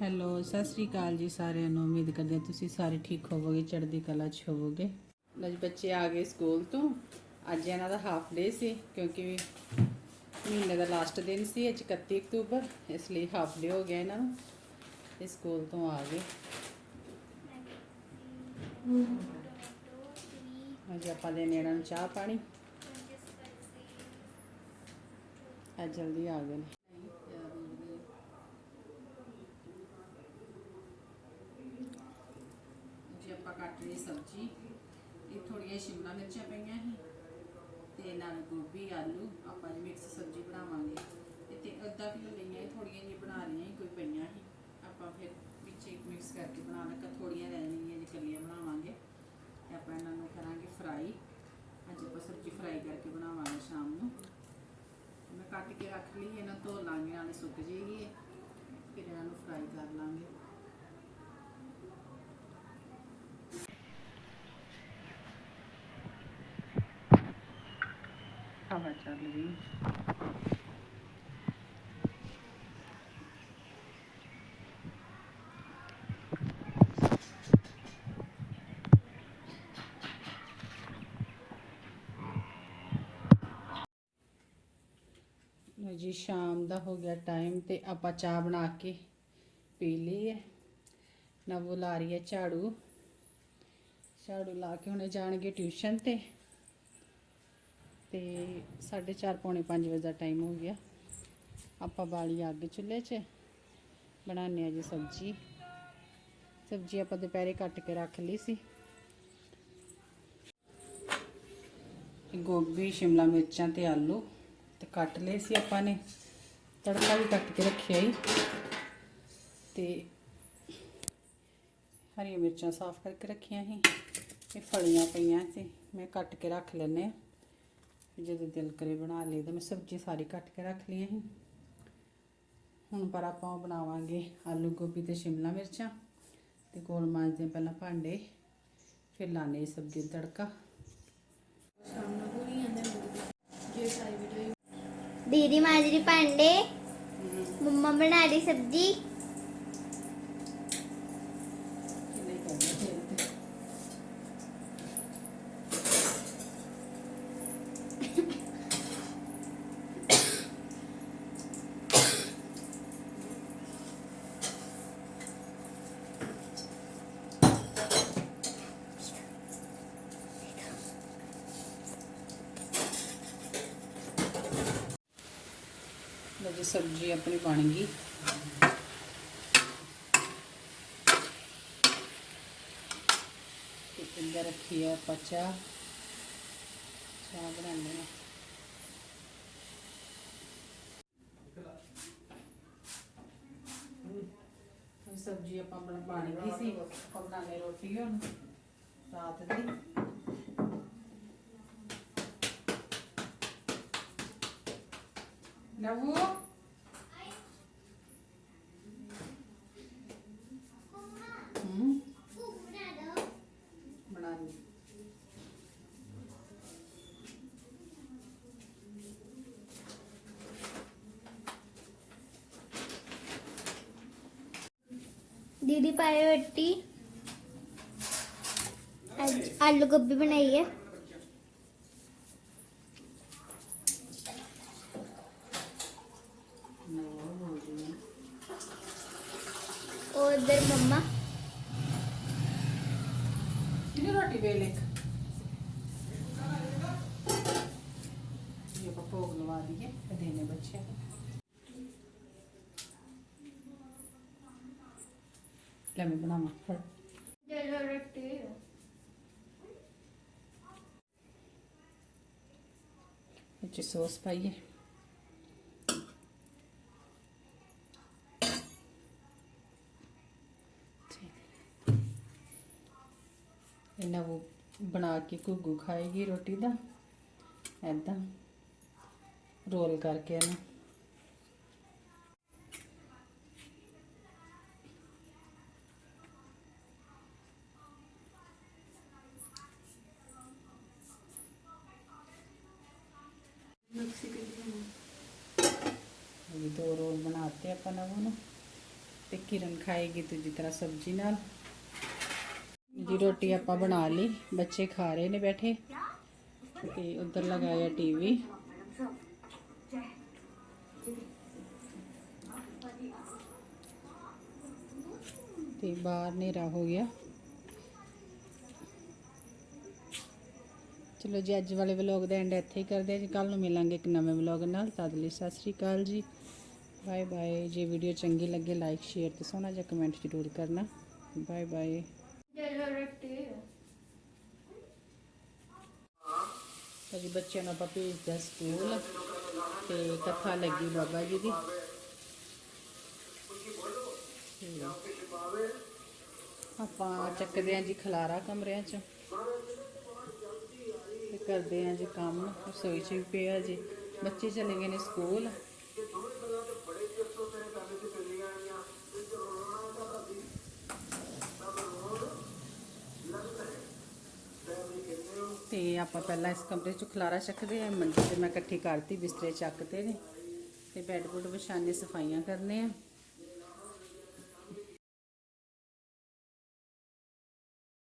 Hello, Sat Sri ਅਕਾਲ ਜੀ ਸਾਰਿਆਂ ਨੂੰ। ਉਮੀਦ ਕਰਦੇ ਹਾਂ ਤੁਸੀਂ ਸਾਰੇ ਠੀਕ ਹੋਵੋਗੇ, ਚੜ੍ਹਦੀ ਕਲਾ 'ਚ ਹੋਵੋਗੇ। ਅੱਜ ਬੱਚੇ ਆ ਗਏ ਸਕੂਲ ਤੋਂ। ਅੱਜ ਇਹਨਾਂ ਦਾ ਹਾਫ ਡੇ ਸੀ, ਕਿਉਂਕਿ ਮਹੀਨੇ ਦਾ ਲਾਸਟ ਦਿਨ ਸੀ, ਅੱਜ 31 ਅਕਤੂਬਰ, ਇਸ ਲਈ ਹਾਫ ਡੇ ਹੋ ਗਿਆ ਇਹਨਾਂ ਨੂੰ। ਇਹ ਸਕੂਲ ਤੋਂ ਆ ਗਏ। ਅੱਜ ਆਪਾਂ ਦੇਣੇ ਇਹਨਾਂ ਨੂੰ ਚਾਹ ਪਾਣੀ। ਅੱਜ ਜਲਦੀ ਆ ਗਏ ਨੇ ਜੀ ਆਪਾਂ ਕੱਟ ਲਈ ਸਬਜ਼ੀ ਇਹ ਥੋੜੀਆਂ ਸ਼ਿਮਲਾ ਮਿਰਚਾਂ ਪਈਆਂ ਸੀ ਤੇ ਨਾਲ ਗੋਭੀ ਆਲੂ ਆਪਾਂ ਜੀ ਮਿਕਸ ਸਬਜ਼ੀ ਬਣਾਵਾਂਗੇ। ਇਹ ਤੇ ਅੱਧਾ ਕਿਲੋ ਲਈਆਂ ਸੀ, ਥੋੜੀਆਂ ਜੀ ਬਣਾ ਰਹੀਆਂ ਸੀ, ਕੋਈ ਪਈਆਂ ਸੀ। ਆਪਾਂ ਫਿਰ ਵਿੱਚ ਇੱਕ ਮਿਕਸ ਕਰਕੇ ਬਣਾ ਲੱਗਾ ਥੋੜੀਆਂ ਰਹਿ ਜਾਣਗੀਆਂ ਜੀ ਕੱਲੀਆਂ ਬਣਾਵਾਂਗੇ। ਤੇ ਆਪਾਂ ਇਹਨਾਂ ਨੂੰ ਕਰਾਂਗੇ ਫਰਾਈ ਅੱਜ ਆਪਾਂ ਸਬਜ਼ੀ ਫਰਾਈ ਕਰਕੇ ਬਣਾਵਾਂਗੇ ਸ਼ਾਮ ਨੂੰ। ਮੈਂ ਕੱਟ ਕੇ ਰੱਖ ਲਈ ਇਹਨਾਂ ਧੋ ਲਾਂਗੇ ਨਾਲੇ ਸੁੱਕ ਜੇਗੀ ਇਹ। ਫਿਰ ਇਹਨਾਂ ਨੂੰ ਫਰਾਈ ਕਰ ਲਾਂਗੇ ਹਵਾ ਚੱਲ ਰਹੀ ਜੀ, ਸ਼ਾਮ ਦਾ ਹੋ ਗਿਆ ਟਾਈਮ ਤੇ ਆਪਾਂ ਚਾਹ ਬਣਾ ਕੇ ਪੀ ਲਈ ਹੈ। ਨਵੂ ਲਾ ਰਹੀ ਹੈ ਝਾੜੂ। ਝਾੜੂ ਲਾ ਕੇ ਹੁਣੇ ਜਾਣਗੇ ਟਿਊਸ਼ਨ ਤੇ। ਤੇ 4:30 ਪੌਣੇ 5 ਵਜੇ ਦਾ ਟਾਈਮ ਹੋ ਗਿਆ। ਆਪਾਂ ਬਾਲੀ ਅੱਗ ਚੁੱਲ੍ਹੇ 'ਚ ਬਣਾਉਂਦੇ ਆ ਜੀ ਸਬਜ਼ੀ। ਸਬਜ਼ੀ ਆਪਾਂ ਦੁਪਹਿਰੇ ਕੱਟ ਕੇ ਰੱਖ ਲਈ ਸੀ। ਗੋਭੀ, ਸ਼ਿਮਲਾ ਮਿਰਚਾਂ ਤੇ ਆਲੂ ਤੇ ਕੱਟ ਲਏ ਸੀ ਆਪਾਂ ਨੇ। ਤੜਕਾ ਵੀ ਕੱਟ ਕੇ ਰੱਖਿਆ ਹੀ। ਤੇ ਹਰੀਆਂ ਮਿਰਚਾਂ ਸਾਫ਼ ਕਰਕੇ ਰੱਖੀਆਂ ਸੀ। ਇਹ ਫਲੀਆਂ ਪਈਆਂ ਸੀ। ਮੈਂ ਕੱਟ ਕੇ ਰੱਖ ਲੈਨੇ ਆ ਜਦੋਂ ਦਿਲ ਕਰੇ ਬਣਾ ਲਈ ਤਾਂ ਮੈਂ ਸਬਜ਼ੀ ਸਾਰੀ ਕੱਟ ਕੇ ਰੱਖ ਲਈ ਹੈ ਹੁਣ ਪਰ ਆਪਾਂ ਉਹ ਬਣਾਵਾਂਗੇ ਆਲੂ ਗੋਭੀ ਤੇ ਸ਼ਿਮਲਾ ਮਿਰਚਾਂ ਤੇ ਕੋਲ ਮਾਂਜਦੇ ਪਹਿਲਾਂ ਭਾਂਡੇ ਫਿਰ ਲਾਣੇ ਸਬਜ਼ੀ ਦਾ ਤੜਕਾ। ਦੀਦੀ ਮਾਜਰੀ ਭਾਂਡੇ ਮੰਮਾ ਬਣਾ ਲਈ ਸਬਜ਼ੀ। ਸਬਜ਼ੀ ਆਪਣੀ ਬਣ ਗਈ। ਤੇ ਇੱਧਰ ਰੱਖੀ ਹੈ ਆਪਾਂ ਚਾਹ। ਚਾਹ ਬਣਾਉਂਦੇ ਹਾਂ ਸਬਜ਼ੀ ਆਪਾਂ ਬਣ ਗਈ ਸੀ। ਆਪਾਂ ਬਣਾਉਂਦੇ ਰੋਟੀ ਹੁਣ, ਰਾਤ ਦੀ। ਨਵੂ। दीदी पाए बट्टी आलू गोभी बनाई है। और इधर मम्मा। रोटी बेले ये उगलवा दिए देने बच्चे ਲੈ ਮੈਂ ਬਣਾਵਾਂ? ਫੜ रोटी ਵਿੱਚ ਸੌਸ ਪਾਈਏ। ਇਹਨਾਂ ਉਹ ਬਣਾ ਕੇ ਘੁੱਗੂ ਖਾਏਗੀ ਰੋਟੀ ਦਾ। ਐਦਾਂ ਰੋਲ ਕਰਕੇ ਇਹਨੂੰ ਇਹ ਦੋ ਰੋਲ ਬਣਾਤੇ ਆਪਾਂ ਨਵੋਂ ਨੂੰ। ਤੇ ਕਿਰਨ ਖਾਏਗੀ ਦੂਜੀ ਤਰ੍ਹਾਂ ਸਬਜ਼ੀ ਨਾਲ। ਜੀ, ਰੋਟੀ ਆਪਾਂ ਬਣਾ ਲਈ। ਬੱਚੇ ਖਾ ਰਹੇ ਨੇ ਬੈਠੇ। ਤੇ ਉਧਰ ਲਗਾਇਆ ਟੀਵੀ। ਤੇ ਬਾਹਰ ਹਨੇਰਾ ਹੋ ਗਿਆ। ਚਲੋ ਜੀ, ਅੱਜ ਵਾਲੇ ਵਲੌਗ ਦਾ ਐਂਡ ਇੱਥੇ ਹੀ ਕਰਦੇ ਹਾਂ ਜੀ। ਕੱਲ ਨੂੰ ਮਿਲਾਂਗੇ ਇੱਕ ਨਵੇਂ ਵਲੌਗ ਨਾਲ। ਤਦ ਲਈ ਸਤਿ ਸ੍ਰੀ ਅਕਾਲ ਜੀ। Bye bye. ਜੇ ਵੀਡੀਓ ਚੰਗੀ ਲੱਗੇ ਲਾਈਕ ਸ਼ੇਅਰ ਤੇ ਸੋਹਣਾ ਜਿਹਾ ਕਮੈਂਟ ਜ਼ਰੂਰ ਕਰਨਾ। Bye bye. ਚਲੋ ਬੱਚਿਆਂ ਨੂੰ ਆਪਾਂ ਭੇਜਦਾ ਸਕੂਲ ਤੇ ਕਥਾ ਲੱਗੀ ਬਾਬਾ ਜੀ ਦੀ। ਆਪਾਂ ਚੱਕਦੇ ਆਂ ਜੀ ਖਲਾਰਾ ਕਮਰਿਆਂ 'ਚ ਕਰਦੇ ਆਂ ਜੀ ਕੰਮ। ਰਸੋਈ 'ਚ ਵੀ ਪਿਆ ਜੀ। ਬੱਚੇ ਚਲੇ ਗਏ ਨੇ ਸਕੂਲ। ਤੇ ਆਪਾਂ ਪਹਿਲਾਂ ਇਸ ਕਮਰੇ 'ਚ ਖਲਾਰਾ ਚੱਕਦੇ ਆਂ ਮੰਜੀ ਤੇ ਮੈਂ ਇਕੱਠੀ ਕਰਤੀ ਬਿਸਤਰੇ ਚੱਕਤੇ ਨੇ। ਤੇ ਬੈੱਡ ਬੁੱਡ ਵਿਛਾਣੇ ਸਫਾਈਆਂ ਕਰਨੇ ਆ।